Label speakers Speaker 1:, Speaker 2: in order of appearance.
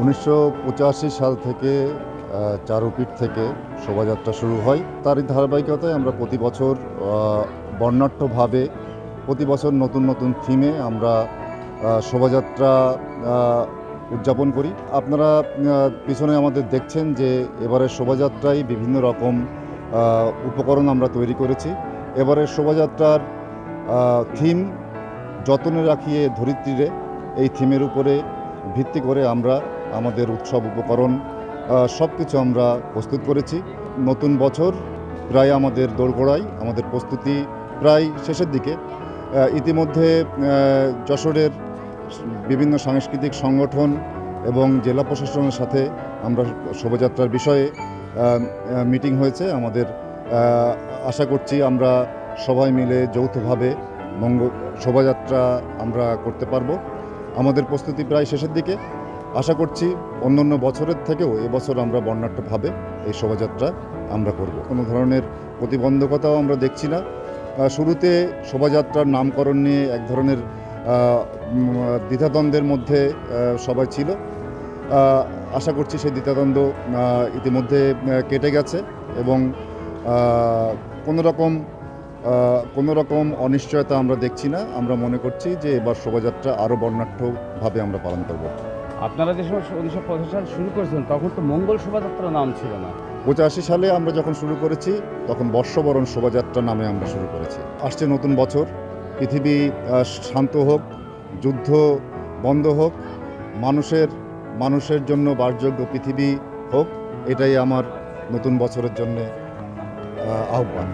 Speaker 1: উনিশশো পঁচাশি সাল থেকে চারুপীঠ থেকে শোভাযাত্রা শুরু হয়। তারই ধারাবাহিকতায় আমরা প্রতি বছর বর্ণাঢ্যভাবে প্রতি বছর নতুন নতুন থিমে আমরা শোভাযাত্রা উদযাপন করি। আপনারা পিছনে আমাদের দেখছেন যে এবারের শোভাযাত্রায় বিভিন্ন রকম উপকরণ আমরা তৈরি করেছি। এবারের শোভাযাত্রার থিম যতনে রাখিয়ে ধরিত্রীরে এই থিমের উপরে ভিত্তি করে আমরা আমাদের উৎসব, উপকরণ সব কিছু আমরা প্রস্তুত করেছি। নতুন বছর প্রায় আমাদের দোরগোড়ায়, আমাদের প্রস্তুতি প্রায় শেষের দিকে। ইতিমধ্যে যশোরের বিভিন্ন সাংস্কৃতিক সংগঠন এবং জেলা প্রশাসনের সাথে আমরা শোভাযাত্রার বিষয়ে মিটিং হয়েছে। আমাদের আশা করছি আমরা সবাই মিলে যৌথভাবে মঙ্গ, শোভাযাত্রা আমরা করতে পারব। আমাদের প্রস্তুতি প্রায় শেষের দিকে। আশা করছি অন্যান্য বছরের থেকেও এবছর আমরা বর্ণাঢ্যভাবে এই শোভাযাত্রা আমরা করব। কোনো ধরনের প্রতিবন্ধকতাও আমরা দেখছি না। শুরুতে শোভাযাত্রার নামকরণ নিয়ে এক ধরনের দ্বিধাদ্বন্দ্বের মধ্যে সবাই ছিল। আশা করছি সেই দ্বিধাদ্বন্দ্ব ইতিমধ্যে কেটে গেছে এবং কোনো রকম কোনো রকম অনিশ্চয়তা আমরা দেখছি না। আমরা মনে করছি যে এবার শোভাযাত্রা আরও বর্ণাঢ্যভাবে আমরা পালন করব।
Speaker 2: আপনারা যে সময় উনিশশো পঁচাশি সাল শুরু করেছেন, তখন তো মঙ্গল শোভাযাত্রা নাম ছিল না।
Speaker 1: পঁচাশি সালে আমরা যখন শুরু করেছি, তখন বর্ষবরণ শোভাযাত্রা নামে আমরা শুরু করেছি। আসছে নতুন বছর। পৃথিবী শান্ত হোক, যুদ্ধ বন্ধ হোক, মানুষের মানুষের জন্য বাসযোগ্য পৃথিবী হোক, এটাই আমার নতুন বছরের জন্য আহ্বান।